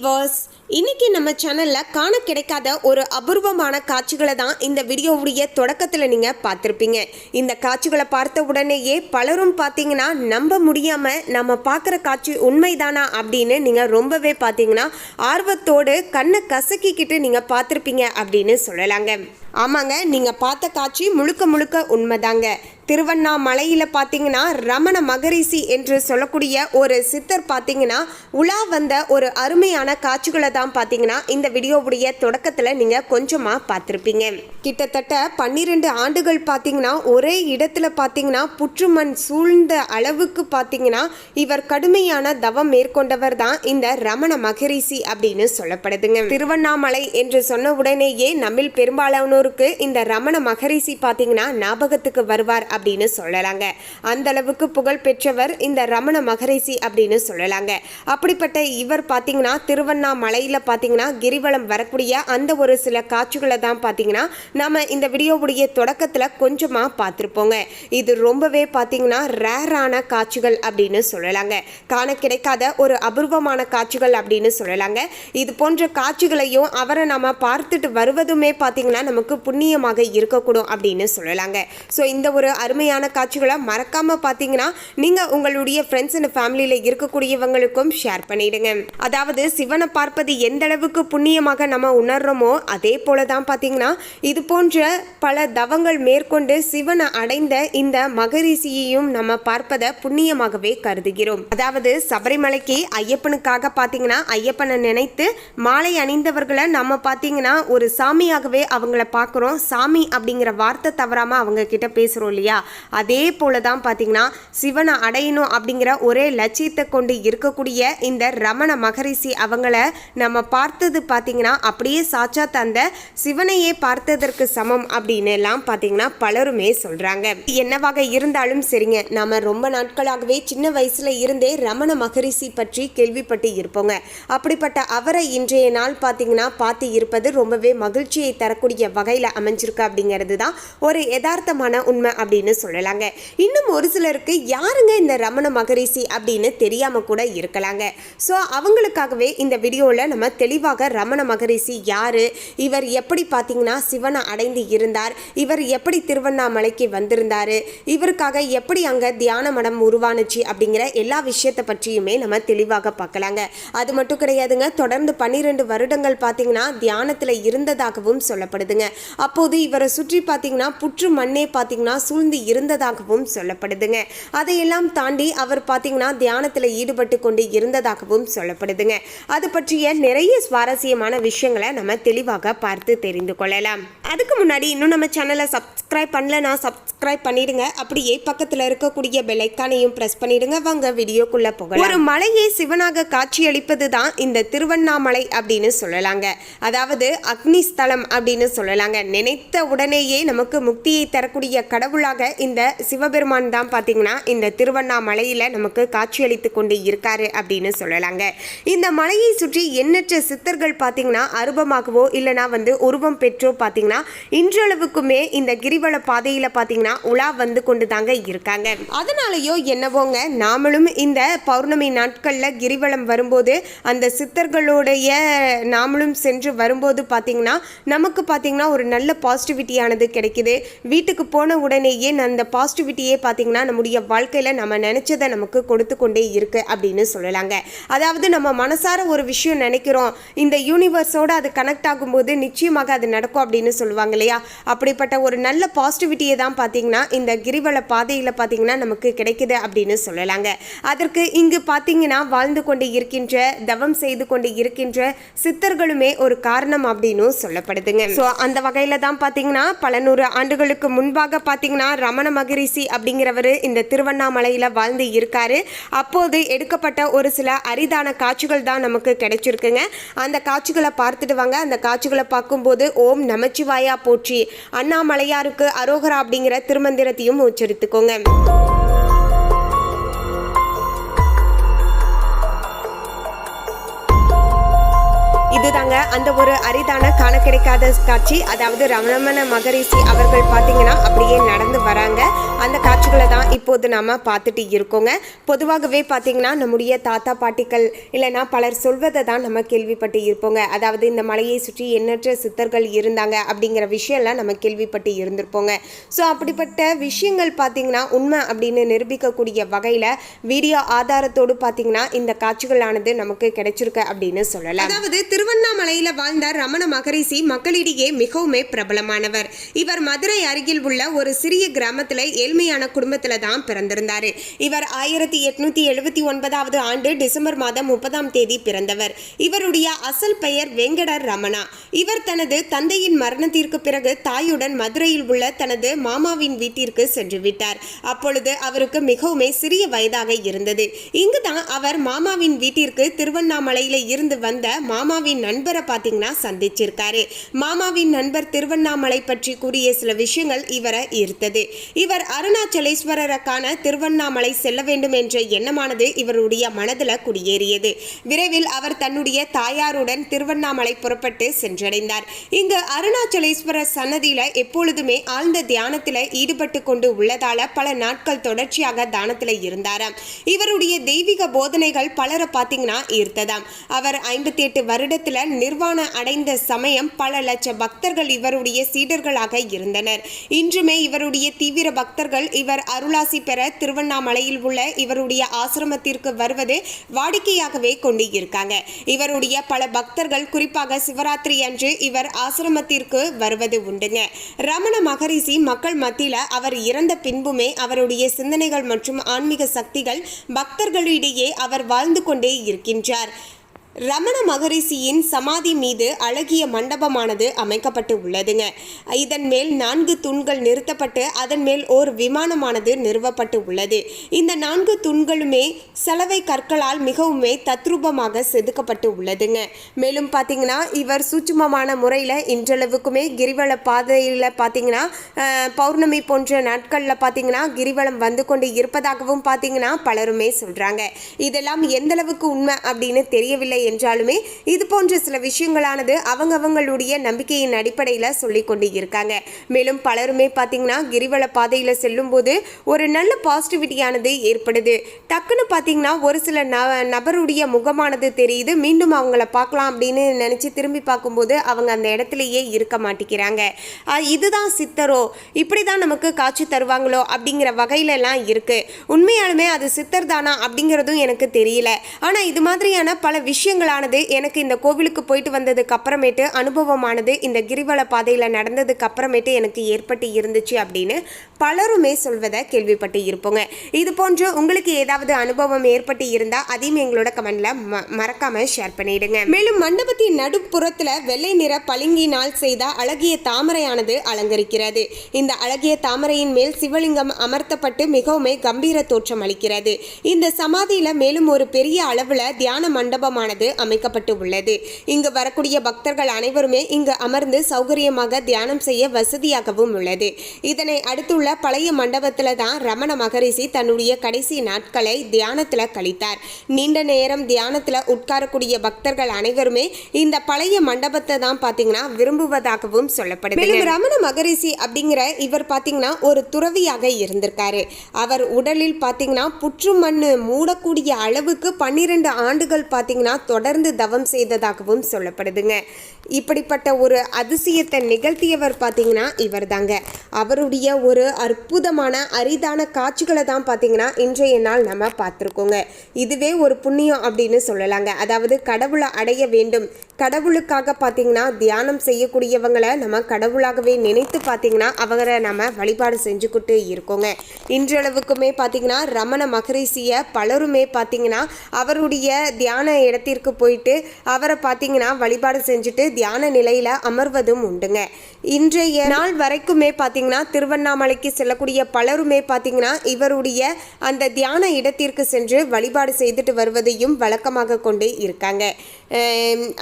Viewers இன்னைக்கு நம்ம சேனலில் காண கிடைக்காத ஒரு அபூர்வமான காட்சிகளை தான் இந்த வீடியோவுடைய தொடக்கத்தில் நீங்கள் பார்த்துருப்பீங்க. இந்த காட்சிகளை பார்த்த உடனேயே பலரும் பார்த்தீங்கன்னா நம்ப முடியாமல் நம்ம பார்க்குற காட்சி உண்மைதானா அப்படின்னு நீங்கள் ரொம்பவே பார்த்தீங்கன்னா ஆர்வத்தோடு கண்ணை கசக்கிக்கிட்டு நீங்கள் பார்த்துருப்பீங்க அப்படின்னு சொல்லலாங்க. ஆமாங்க நீங்கள் பார்த்த காட்சி முழுக்க முழுக்க உண்மைதாங்க. திருவண்ணாமலையில் பார்த்தீங்கன்னா ரமண மகரிஷி என்று சொல்லக்கூடிய ஒரு சித்தர் பார்த்தீங்கன்னா உலா வந்த ஒரு அருமையான காட்சிகளை தான் பார்த்தீங்கன்னா இந்த வீடியோவுடைய தொடக்கத்தில் நீங்கள் கொஞ்சமாக பார்த்துருப்பீங்க. கிட்டத்தட்ட பன்னிரெண்டு ஆண்டுகள் பார்த்தீங்கன்னா ஒரே இடத்துல பார்த்தீங்கன்னா புற்றுமண் சூழ்ந்த அளவுக்கு பார்த்தீங்கன்னா இவர் கடுமையான தவம் மேற்கொண்டவர் தான் இந்த ரமண மகரிஷி அப்படின்னு சொல்லப்படுதுங்க. திருவண்ணாமலை என்று சொன்ன உடனேயே நம்மில் பெரும்பாலானோருக்கு இந்த ரமண மகரிஷி பார்த்தீங்கன்னா ஞாபகத்துக்கு வருவார் அப்படின்னு சொல்லலாங்க. அந்த அளவுக்கு புகழ் பெற்றவர் இந்த ரமண மகரிஷி அப்படின்னு சொல்லலாங்க. அப்படிப்பட்ட இவர் பார்த்தீங்கன்னா திருவண்ணாமலையில் பார்த்தீங்கன்னா கிரிவலம் வரக்கூடிய அந்த ஒரு சில காட்சிகளை தான் பார்த்தீங்கன்னா நம்ம இந்த வீடியோவுடைய தொடக்கத்தில் கொஞ்சமாக பார்த்துருப்போங்க இது ரொம்பவே பார்த்தீங்கன்னா ரேரான காட்சிகள் அப்படின்னு சொல்லலாங்க. காண கிடைக்காத ஒரு அபூர்வமான காட்சிகள் அப்படின்னு சொல்லலாங்க. இது போன்ற காட்சிகளையும் அவரை நம்ம பார்த்துட்டு வருவதுமே பார்த்தீங்கன்னா நமக்கு புண்ணியமாக இருக்கக்கூடும் அப்படின்னு சொல்லலாங்க. ஸோ இந்த ஒரு அருமையான காட்சிகளை மறக்காம பார்த்தீங்கன்னா நீங்கள் உங்களுடைய ஃப்ரெண்ட்ஸ் அண்ட் ஃபேமிலியில் இருக்கக்கூடியவங்களுக்கும் ஷேர் பண்ணிடுங்க. அதாவது சிவனை பார்ப்பது எந்த அளவுக்கு புண்ணியமாக நம்ம உணர்றோமோ அதே போல தான் பார்த்தீங்கன்னா இது போன்ற பல தவங்கள் மேற்கொண்டு சிவனை அடைந்த இந்த மகரிஷியையும் நம்ம பார்ப்பதை புண்ணியமாகவே கருதுகிறோம். அதாவது சபரிமலைக்கு ஐயப்பனுக்காக பார்த்தீங்கன்னா ஐயப்பனை நினைத்து மாலை அணிந்தவர்களை நம்ம பார்த்தீங்கன்னா ஒரு சாமியாகவே அவங்கள பார்க்குறோம் சாமி அப்படிங்கிற வார்த்தை தவறாமல் அவங்க கிட்ட பேசுகிறோம் இல்லையா? அதே போல தான் பார்த்தீங்கன்னா சிவனை அடையணும் அப்படிங்கிற ஒரே லட்சியத்தை கொண்டு இருக்கக்கூடிய இந்த ரமண மகரிஷி அவங்கள நம்ம பார்த்தது பார்த்தீங்கன்னா அப்படியே சாச்சா தந்த சிவனையே பார்த்ததற்கு சமம் அப்படின்னு எல்லாம் பார்த்தீங்கன்னா பலருமே சொல்கிறாங்க என்னவாக இருந்தாலும் சரிங்க நம்ம ரொம்ப நாட்களாகவே சின்ன வயசில் இருந்தே ரமண மகரிஷி பற்றி கேள்விப்பட்டு இருப்போங்க. அப்படிப்பட்ட அவரை இன்றைய நாள் பார்த்தீங்கன்னா பார்த்து இருப்பது ரொம்பவே மகிழ்ச்சியை தரக்கூடிய வகையில் அமைஞ்சிருக்கு அப்படிங்கிறது தான் ஒரு யதார்த்தமான உண்மை அப்படின்னு சொல்லலாங்க. இன்னும் ஒரு சிலருக்கு யாருங்க இந்த ரமண மகரிஷி அப்படின்னு தெரியாம கூட இருக்கலாங்க. ஸோ அவங்களுக்காகவே இந்த வீடியோவில் நம்ம தெளிவாக ரமண மகரிஷி யாரு? இவர் எப்படி பார்த்தீங்கன்னா சிவனை அடைந்து இருந்தார். இவர் எப்படி திருவண்ணாமலைக்கு வந்திருந்தாரு? இவருக்காக எப்படி அங்கே தியான மடம் உருவானுச்சு அப்படிங்கிற எல்லா விஷயத்தை பற்றியுமே நம்ம தெளிவாக பார்க்கலாங்க அது மட்டும் கிடையாதுங்க தொடர்ந்து பன்னிரெண்டு வருடங்கள் பார்த்தீங்கன்னா தியானத்தில் இருந்ததாகவும் சொல்லப்படுதுங்க. அப்போது இவரை சுற்றி பார்த்தீங்கன்னா புற்று மண்ணே பார்த்தீங்கன்னா சூழ்ந்து இருந்ததாகவும் சொல்லப்படுதுங்க. அதையெல்லாம் தாண்டி அவர் பார்த்தீங்கன்னா தியானத்தில் ஈடுபட்டு கொண்டு இருந்ததாகவும் சொல்லப்படுதுங்க. அது பற்றிய நிறைய சுவாரஸ்யமான விஷயங்களை நம்ம தெளிவாக பார்த்து தெரிந்து கொள்ளலாம். அதுக்கு முன்னாடி இன்னும் நம்ம சேனலை சப்ஸ்கிரைப் பண்ணலனா சப்ஸ்கிரைப் பண்ணிடுங்க. அப்படியே பக்கத்தில் இருக்கக்கூடிய பெலைக்கானையும் ப்ரெஸ் பண்ணிடுங்க. வாங்க வீடியோக்குள்ளே போகலாம். ஒரு மலையை சிவனாக காட்சியளிப்பது தான் இந்த திருவண்ணாமலை அப்படின்னு சொல்லலாங்க. அதாவது அக்னி ஸ்தலம் அப்படின்னு சொல்லலாங்க. நினைத்த உடனேயே நமக்கு முக்தியை தரக்கூடிய கடவுளாக இந்த சிவபெருமான் தான் பார்த்தீங்கன்னா இந்த திருவண்ணாமலையில் நமக்கு காட்சியளித்து கொண்டு இருக்காரு அப்படின்னு சொல்லலாங்க. இந்த மலையை சுற்றி எண்ணற்ற சித்தர்கள் பார்த்தீங்கன்னா அருபமாகவோ இல்லைனா வந்து உருவம் பெற்றோ பார்த்தீங்கன்னா இன்றளவுக்குமே இந்த கிரிவல பாதையில் பார்த்தீங்கன்னா உலா வந்து கொண்டு தாங்க இருக்காங்க. அதனாலயோ என்னவோங்க நாமளும் இந்த பௌர்ணமி நாட்களில் கிரிவலம் வரும்போது அந்த சித்தர்களுடைய நாமளும் சென்று வரும்போது பார்த்தீங்கன்னா நமக்கு பார்த்தீங்கன்னா ஒரு நல்ல பாசிட்டிவிட்டியானது கிடைக்குது. வீட்டுக்கு போன உடனேயே அந்த பாசிட்டிவிட்டியே பார்த்தீங்கன்னா நம்முடைய வாழ்க்கையில் நம்ம நினச்சதை நமக்கு கொடுத்து கொண்டே இருக்கு அப்படின்னு சொல்லலாங்க. அதாவது நம்ம மனசார ஒரு விஷயம் நினைக்கிறோம் இந்த யூனிவர்ஸோட அது கனெக்ட் ஆகும்போது நிச்சயமாக அது நடக்கும் அப்படின்னு சொல்லுவாங்க சொல்லுவாங்க இல்லையா அப்படிப்பட்ட ஒரு நல்ல பாசிட்டிவிட்டியை தான் பார்த்தீங்கன்னா இந்த கிரிவல பாதையில் பார்த்தீங்கன்னா நமக்கு கிடைக்குது அப்படின்னு சொல்லலாங்க. அதற்கு இங்கு பார்த்தீங்கன்னா வாழ்ந்து கொண்டு இருக்கின்ற தவம் செய்து கொண்டு இருக்கின்ற சித்தர்களுமே ஒரு காரணம் அப்படின்னு சொல்லப்படுதுங்க. ஸோ அந்த வகையில் தான் பார்த்தீங்கன்னா பல நூறு ஆண்டுகளுக்கு முன்பாக பார்த்தீங்கன்னா ரமண மகரிஷி அப்படிங்கிறவர் இந்த திருவண்ணாமலையில் வாழ்ந்து இருக்காரு. அப்போது எடுக்கப்பட்ட ஒரு சில அரிதான காட்சிகள் தான் நமக்கு கிடைச்சிருக்குங்க. அந்த காட்சிகளை பார்த்துட்டு வாங்க. அந்த காட்சிகளை பார்க்கும்போது ஓம் நமச்சிவாய் போற்றி. அண்ணாமலையாருக்கு அரோகரா அப்படிங்கிற திருமந்திரத்தையும் உச்சரித்துக்கோங்க. இதுதாங்க அந்த ஒரு அரிதான காண கிடைக்காத காட்சி. அதாவது ரமணமன மகரிஷி அவர்கள் பார்த்தீங்கன்னா அப்படியே நடந்து வராங்க. அந்த காட்சிகளை தான் இப்போது நாம் பார்த்துட்டு இருக்கோங்க. பொதுவாகவே பார்த்திங்கன்னா நம்முடைய தாத்தா பாட்டிகள் இல்லைன்னா பலர் சொல்வதை தான் நம்ம கேள்விப்பட்டு இருப்போங்க. அதாவது இந்த மலையை சுற்றி எண்ணற்ற சித்தர்கள் இருந்தாங்க அப்படிங்கிற விஷயம்லாம் நம்ம கேள்விப்பட்டு இருந்திருப்போங்க. ஸோ அப்படிப்பட்ட விஷயங்கள் பார்த்திங்கன்னா உண்மை அப்படின்னு நிரூபிக்கக்கூடிய வகையில் வீடியோ ஆதாரத்தோடு பார்த்தீங்கன்னா இந்த காட்சிகளானது நமக்கு கிடைச்சிருக்கு அப்படின்னு சொல்லலாம். அதாவது திருவண்ணாமலையில் வாழ்ந்த ரமண மகரிஷி மக்களிடையே மிகவுமே பிரபலமானவர். இவர் மதுரை அருகில் உள்ள ஒரு சிறிய கிராமத்தில் ஏழ்மையான குடும்பத்தில் தான் தான் பிறந்திருந்தார். இவர் ஆயிரத்தி எட்நூத்தி எழுபத்தி ஒன்பதாவது ஆண்டு டிசம்பர் மாதம் முப்பதாம் தேதி பிறந்தவர். இவருடைய அசல் பெயர் வெங்கடர் ரமணா. இவர் தனது தந்தையின் மரணத்திற்கு பிறகு தாயுடன் மதுரையில் உள்ள தனது மாமாவின் வீட்டிற்கு சென்று விட்டார். அப்பொழுது அவருக்கு மிகவுமே சிறிய வயதாக இருந்தது. இங்குதான் அவர் மாமாவின் வீட்டிற்கு திருவண்ணாமலையில இருந்து வந்த மாமாவின் நண்பரை பார்த்தீங்கன்னா சந்திச்சிருக்காரு. மாமாவின் நண்பர் திருவண்ணாமலை பற்றி கூறிய சில விஷயங்கள் இவரை ஈர்த்தது. இவர் அருணாச்சலேஸ்வரரை வழக்கான திருவண்ணாமலை செல்ல வேண்டும் என்ற எண்ணமானது இவருடைய மனதில் குடியேறியது. விரைவில் அவர் தன்னுடைய தாயாருடன் திருவண்ணாமலை புறப்பட்டு சென்றடைந்தார். இங்கு அருணாச்சலேஸ்வரர் சன்னதியில எப்பொழுதுமே ஆழ்ந்த தியானத்தில் ஈடுபட்டு கொண்டு உள்ளதால பல நாட்கள் தொடர்ச்சியாக தானத்தில் இருந்தாராம். இவருடைய தெய்வீக போதனைகள் பலரை பார்த்தீங்கன்னா ஈர்த்ததாம். அவர் ஐம்பத்தி எட்டு வருடத்தில் நிர்வாண அடைந்த சமயம் பல லட்ச பக்தர்கள் இவருடைய சீடர்களாக இருந்தனர். இன்றுமே இவருடைய தீவிர பக்தர்கள் இவர் அருளா அருளாசி பெற திருவண்ணாமலையில் உள்ள இவருடைய ஆசிரமத்திற்கு வருவது வாடிக்கையாகவே கொண்டு இருக்காங்க இவருடைய பல பக்தர்கள் குறிப்பாக சிவராத்திரி அன்று இவர் ஆசிரமத்திற்கு வருவது உண்டுங்க. ரமண மகரிஷி மக்கள் மத்தியில அவர் இறந்த பின்புமே அவருடைய சிந்தனைகள் மற்றும் ஆன்மீக சக்திகள் பக்தர்களிடையே அவர் வாழ்ந்து கொண்டே இருக்கின்றார். ரமண மகரிஷியின் சமாதி மீது அழகிய மண்டபமானது அமைக்கப்பட்டு உள்ளதுங்க. இதன் மேல் நான்கு தூண்கள் நிறுத்தப்பட்டு அதன் மேல் ஓர் விமானமானது நிறுவப்பட்டு உள்ளது. இந்த நான்கு தூண்களுமே சலவை கற்களால் மிகவுமே தத்ரூபமாக செதுக்கப்பட்டு உள்ளதுங்க. மேலும் பார்த்தீங்கன்னா இவர் சூட்சுமமான முறையில் இன்றளவுக்குமே கிரிவல பாதையில் பார்த்தீங்கன்னா பௌர்ணமி போன்ற நாட்களில் பார்த்தீங்கன்னா கிரிவலம் வந்து கொண்டு இருப்பதாகவும் பார்த்தீங்கன்னா பலருமே சொல்கிறாங்க இதெல்லாம் எந்தளவுக்கு உண்மை அப்படின்னு தெரியவில்லை என்றாலுமே இது போன்ற சில விஷயங்களானது அவங்கவங்களுடைய நம்பிக்கையின் அடிப்படையில் சொல்லி கொண்டு இருக்காங்க மேலும் பலருமே பார்த்தீங்கன்னா கிரிவல பாதையில் செல்லும்போது ஒரு நல்ல பாசிட்டிவிட்டியானது ஏற்படுது. டக்குன்னு பார்த்தீங்கன்னா ஒரு சில ந நபருடைய முகமானது தெரியுது. மீண்டும் அவங்கள பார்க்கலாம் அப்படின்னு நினச்சி திரும்பி பார்க்கும்போது அவங்க அந்த இடத்துலையே இருக்க மாட்டேங்கிறாங்க இதுதான் சித்தரோ? இப்படி தான் நமக்கு காட்சி தருவாங்களோ? அப்படிங்கிற வகையிலலாம் இருக்குது உண்மையாலுமே அது சித்தர் தானா? அப்படிங்கிறதும் எனக்கு தெரியல. ஆனால் இது மாதிரியான பல விஷயம் விஷயங்களானது எனக்கு இந்த கோவிலுக்கு போயிட்டு வந்ததுக்கு அப்புறமேட்டு அனுபவமானது இந்த கிரிவல பாதையில் நடந்ததுக்கு அப்புறமேட்டு எனக்கு ஏற்பட்டு இருந்துச்சு அப்படின்னு பலருமே சொல்வதை கேள்விப்பட்டு இருப்போங்க. இது போன்று உங்களுக்கு ஏதாவது அனுபவம் ஏற்பட்டு இருந்தால் அதையும் எங்களோட கமெண்ட்ல ம மறக்காம ஷேர் பண்ணிடுங்க. மேலும் மண்டபத்தின் நடுப்புறத்தில் வெள்ளை நிற பளிங்கினால் செய்த அழகிய தாமரையானது அலங்கரிக்கிறது. இந்த அழகிய தாமரையின் மேல் சிவலிங்கம் அமர்த்தப்பட்டு மிகவுமே கம்பீர தோற்றம் அளிக்கிறது. இந்த சமாதியில மேலும் ஒரு பெரிய அளவுல தியான மண்டபமானது அமைக்கப்பட்டு உள்ளது. இங்கு வரக்கூடிய பக்தர்கள் அனைவருமே இங்கு அமர்ந்து சௌகரியமாக தியானம் செய்ய வசதியாகவும் உள்ளது. இதனை அடுத்துள்ள பழைய மண்டபத்தில் தான் ரமண மகரிஷி தன்னுடைய கடைசி நாட்களை தியானத்துல கழித்தார். நீண்ட நேரம் தியானத்துல உட்காரக்கூடிய பக்தர்கள் அனைவருமே இந்த பழைய மண்டபத்தை தான் பாத்தீங்கன்னா விரும்புவதாகவும் சொல்லப்படுது மேலும் ரமண மகரிஷி அப்படிங்கிற இவர் பாத்தீங்கன்னா ஒரு துறவியாக இருந்திருக்காரு. அவர் உடலில் பாத்தீங்கன்னா புற்று மண்ணு மூடக்கூடிய அளவுக்கு பன்னிரண்டு ஆண்டுகள் பாத்தீங்கன்னா தொடர்ந்து தவம் செய்ததாகவும் சொல்லப்படுதுங்க. இப்படிப்பட்ட ஒரு அதிசயத்தை நிகழ்த்தியவர் பார்த்தீங்கன்னா இவர் தாங்க அவருடைய ஒரு அற்புதமான அரிதான காட்சிகளை தான் பார்த்தீங்கன்னா இன்றைய நாள் நம்ம பார்த்துருக்கோங்க. இதுவே ஒரு புண்ணியம் அப்படின்னு சொல்லலாங்க. அதாவது கடவுளை அடைய வேண்டும். கடவுளுக்காக பார்த்தீங்கன்னா தியானம் செய்யக்கூடியவங்களை நம்ம கடவுளாகவே நினைத்து பார்த்தீங்கன்னா அவரை நம்ம வழிபாடு செஞ்சுக்கிட்டு இருக்கோங்க. இன்றளவுக்குமே பார்த்தீங்கன்னா ரமண மகரிஷியை பலருமே பார்த்தீங்கன்னா அவருடைய தியான இடத்திற்கு போயிட்டு அவரை பார்த்தீங்கன்னா வழிபாடு செஞ்சுட்டு தியான நிலையில் அமர்வதும் உண்டுங்க. இன்றைய நாள் வரைக்குமே பார்த்தீங்கன்னா திருவண்ணாமலைக்கு செல்லக்கூடிய பலருமே பார்த்தீங்கன்னா இவருடைய அந்த தியான இடத்திற்கு சென்று வழிபாடு செய்துட்டு வருவதையும் வழக்கமாக கொண்டு இருக்காங்க.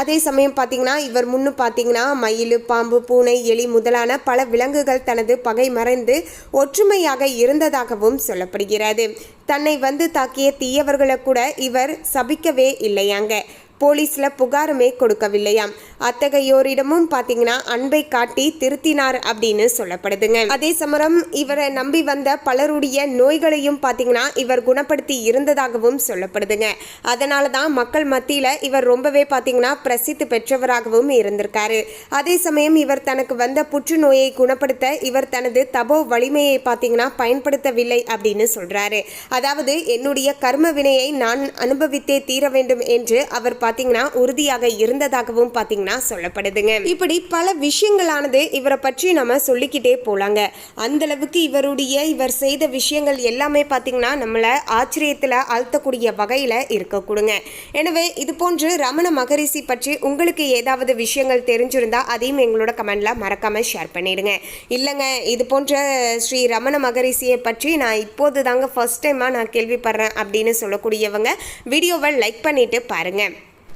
அதே சமயம் பார்த்தீங்கன்னா இவர் முன்னு பார்த்தீங்கன்னா மயில் பாம்பு பூனை எலி முதலான பல விலங்குகள் தனது பகை மறைந்து ஒற்றுமையாக இருந்ததாகவும் சொல்லப்படுகிறது. தன்னை வந்து தாக்கிய தீயவர்களை கூட இவர் சபிக்கவே இல்லையாங்க. போலீஸ்ல புகாருமே கொடுக்கவில்லையாம். அத்தகையோரிடமும் பாத்தீங்கன்னா அன்பை காட்டி திருத்தினார் அப்படின்னு சொல்லப்படுதுங்க. அதே சமரம் இவரை நம்பி வந்த பலருடைய நோய்களையும் பாத்தீங்கன்னா இவர் குணப்படுத்தி இருந்ததாகவும் சொல்லப்படுதுங்க. அதனால தான் மக்கள் மத்தியில இவர் ரொம்பவே பார்த்தீங்கன்னா பிரசித்தி பெற்றவராகவும் இருந்திருக்காரு. அதே சமயம் இவர் தனக்கு வந்த புற்றுநோயை குணப்படுத்த இவர் தனது தபோ வலிமையை பாத்தீங்கன்னா பயன்படுத்தவில்லை அப்படின்னு சொல்றாரு. அதாவது என்னுடைய கர்ம வினையை நான் அனுபவித்தே தீர வேண்டும் என்று அவர் பாத்தீங்கன்னா உறுதியாக இருந்ததாகவும் பாத்தீங்கன்னா சொல்லப்படுதுங்க. இப்படி பல விஷயங்களானது இவரை பற்றி நம்ம சொல்லிக்கிட்டே போலாங்க. அந்த அளவுக்கு இவருடைய இவர் செய்த விஷயங்கள் எல்லாமே பாத்தீங்கன்னா நம்மளை ஆச்சரியத்துல அழுத்தக்கூடிய வகையில இருக்கக்கூடுங்க எனவே இது போன்று ரமண மகரிஷி பற்றி உங்களுக்கு ஏதாவது விஷயங்கள் தெரிஞ்சிருந்தா அதையும் எங்களோட கமெண்ட்ல மறக்காம ஷேர் பண்ணிடுங்க. இல்லைங்க இது போன்ற ஸ்ரீ ரமண மகரிஷியை பற்றி நான் இப்போது தாங்க ஃபர்ஸ்ட் டைமாக நான் கேள்விப்படுறேன் அப்படின்னு சொல்லக்கூடியவங்க வீடியோவை லைக் பண்ணிட்டு பாருங்கள்